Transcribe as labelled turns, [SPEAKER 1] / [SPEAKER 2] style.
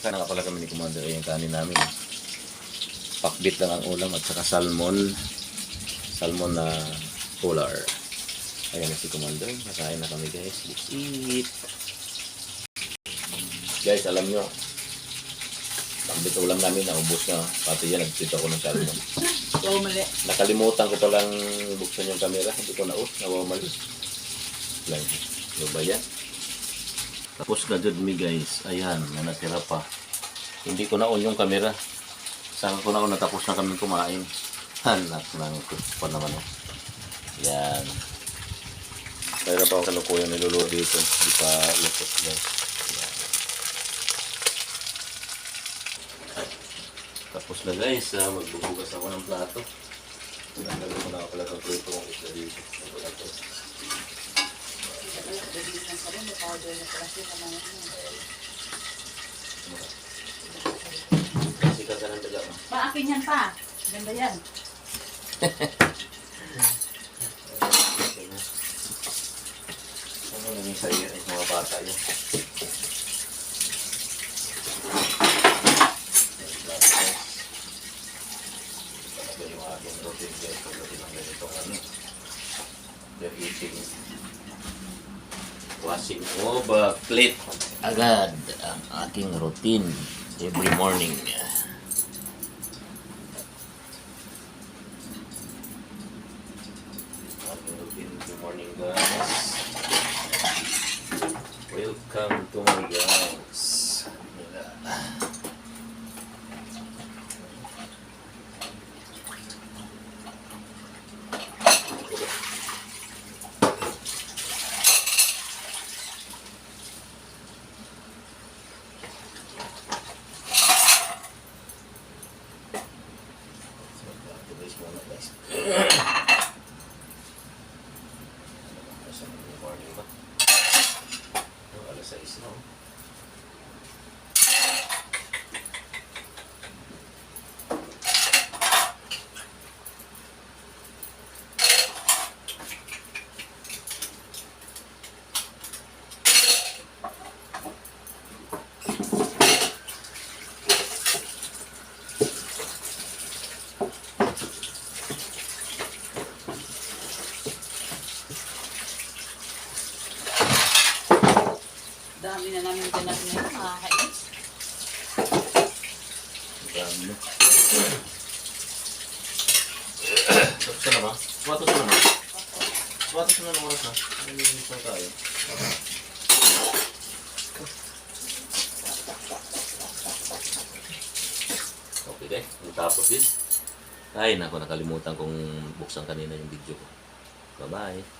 [SPEAKER 1] Sana nga pala kami ni Commander ay yung kanin namin. Pakbit lang ang ulam at saka salmon. Salmon na polar. Ayan na si Commander. Nakain na kami guys. Let's eat. Guys, alam nyo. Pakbit ulam namin naubos na. Pati yan, nagtito ako ng salmon.
[SPEAKER 2] Oo, mali.
[SPEAKER 1] Nakalimutan ko palang buksan yung camera. Hindi ko na-off. Nawawamali. Lang. Ano ba yan? Tapos na dyan mi guys. Ayan, may natira pa. Hindi ko na-on yung camera. Saan ko na on natapos na kami kumain. Hanak ng pa naman oh. Yan. Mayroon pa ako kalukuyan niluluto dito. Hindi pa lupot guys. Yan. Tapos na guys, ah, magbubugas ako ng plato. Nagdala ko na pala ng prito kong isla dito. Sikat ka ng daga mo.
[SPEAKER 2] Paakin yan pa. Ganda yan.
[SPEAKER 1] Ano naging sa'yo ay mga bata yun. Yung ng ano. Washing of a plate agad ang aking routine every morning. Aking routine every morning guys. Welcome to my house. Morning ba? Oh, alas 6 na. oh.
[SPEAKER 2] Dami na namin ganap na yun. Makakainis.
[SPEAKER 1] Dami na. Tapos na ba? Ka na ba? Ka na ng oras na. Nalilis na tayo. Okay, guys. Tapos din. Ay, naku, nakalimutan kong buksan kanina yung video ko. Bye-bye.